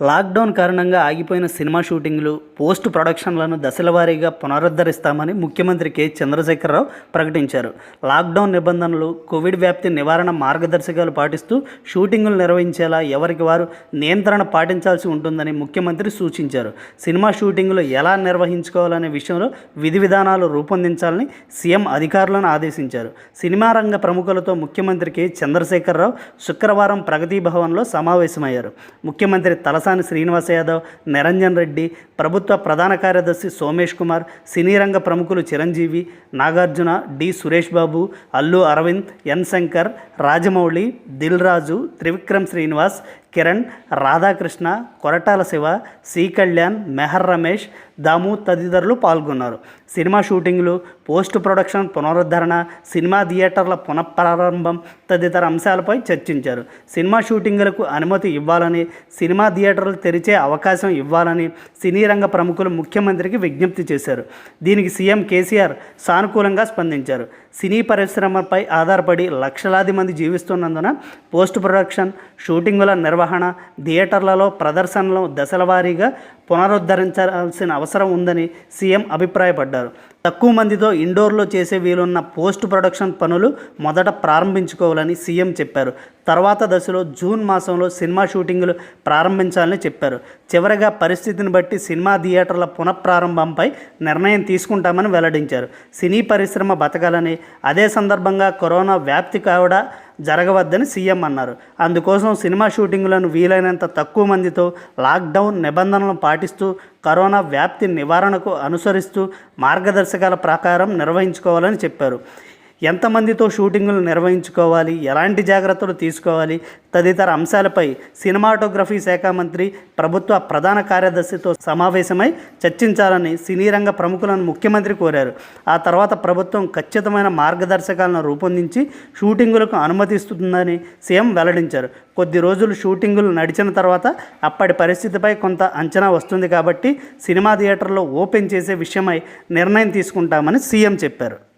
Lockdown కారణంగా ఆగిపోయిన cinema షూటింగ్లు పోస్ట్ ప్రొడక్షన్లను దశలవారీగా పునరుద్ధరిస్తామని ముఖ్యమంత్రి కె. చంద్రశేఖరరావు ప్రకటించారు. లాక్డౌన్ నిబంధనలు కోవిడ్ వ్యాప్తి నివారణ మార్గదర్శకాలు పాటిస్తూ షూటింగులు నిర్వహించేలా ఎవరికి వారు నియంత్రణ పాటించాల్సి ఉంటుందని ముఖ్యమంత్రి సూచించారు. సినిమా షూటింగులు ఎలా నిర్వహించుకోవాలనే విషయంలో విధి విధానాలు రూపొందించాలని సీఎం అధికారులను ఆదేశించారు. సినిమా రంగ ప్రముఖులతో ముఖ్యమంత్రి కె. చంద్రశేఖరరావు శుక్రవారం ప్రగతి భవన్లో సమావేశమయ్యారు. ముఖ్యమంత్రి తల తలసాని శ్రీనివాస్ యాదవ్ నిరంజన్ రెడ్డి ప్రభుత్వ ప్రధాన కార్యదర్శి సోమేష్ కుమార్ సినీ రంగ ప్రముఖులు Chiranjeevi Nagarjuna D Suresh Babu Allu Aravind N Shankar Rajamouli Dil Raju Trivikram Srinivas Kiran Radhakrishna Koratala Siva C Kalyan Meher Ramesh Damu తదితరులు పాల్గొన్నారు. సినిమా షూటింగ్లు పోస్ట్ ప్రొడక్షన్ పునరుద్ధరణ సినిమా థియేటర్ల పునఃప్రారంభం తదితర అంశాలపై చర్చించారు. సినిమా షూటింగులకు అనుమతి ఇవ్వాలని సినిమా థియేటర్లు తెరిచే అవకాశం ఇవ్వాలని సినీ రంగ ప్రముఖులు ముఖ్యమంత్రికి విజ్ఞప్తి చేశారు. దీనికి సీఎం కేసీఆర్ సానుకూలంగా స్పందించారు. సినీ పరిశ్రమపై ఆధారపడి లక్షలాది మంది జీవిస్తున్నందున పోస్ట్ ప్రొడక్షన్ షూటింగుల నిర్వహణ థియేటర్లలో ప్రదర్శనలు దశలవారీగా పునరుద్ధరించాల్సిన అవసరం ఉందని సీఎం అభిప్రాయపడ్డారు. తక్కువ మందితో ఇండోర్లో చేసే వీలున్న పోస్ట్ ప్రొడక్షన్ పనులు మొదట ప్రారంభించుకోవాలని సీఎం చెప్పారు. తర్వాత దశలో జూన్ మాసంలో సినిమా షూటింగులు ప్రారంభించాలని చెప్పారు. చివరగా పరిస్థితిని బట్టి సినిమా థియేటర్ల పునఃప్రారంభంపై నిర్ణయం తీసుకుంటామని వెల్లడించారు. సినీ పరిశ్రమ బతకాలని అదే సందర్భంగా కరోనా వ్యాప్తి కావడా జరగవద్దని సీఎం అన్నారు. అందుకోసం సినిమా షూటింగులను వీలైనంత తక్కువ మందితో లాక్డౌన్ నిబంధనలను పాటిస్తూ కరోనా వ్యాప్తి నివారణకు అనుసరిస్తూ మార్గదర్శకాల ప్రకారం నిర్వహించుకోవాలని చెప్పారు. ఎంతమందితో షూటింగులు నిర్వహించుకోవాలి? ఎలాంటి జాగ్రత్తలు తీసుకోవాలి? తదితర అంశాలపై సినిమాటోగ్రఫీ శాఖ మంత్రి ప్రభుత్వ ప్రధాన కార్యదర్శితో సమావేశమై చర్చించాలని సినీ రంగ ప్రముఖులను ముఖ్యమంత్రి కోరారు. ఆ తర్వాత ప్రభుత్వం ఖచ్చితమైన మార్గదర్శకాలను రూపొందించి షూటింగులకు అనుమతిస్తుందని సీఎం వెల్లడించారు. కొద్ది రోజులు షూటింగులు నడిచిన తర్వాత అప్పటి పరిస్థితిపై కొంత అంచనా వస్తుంది కాబట్టి సినిమా థియేటర్లో ఓపెన్ చేసే విషయమై నిర్ణయం తీసుకుంటామని సీఎం చెప్పారు.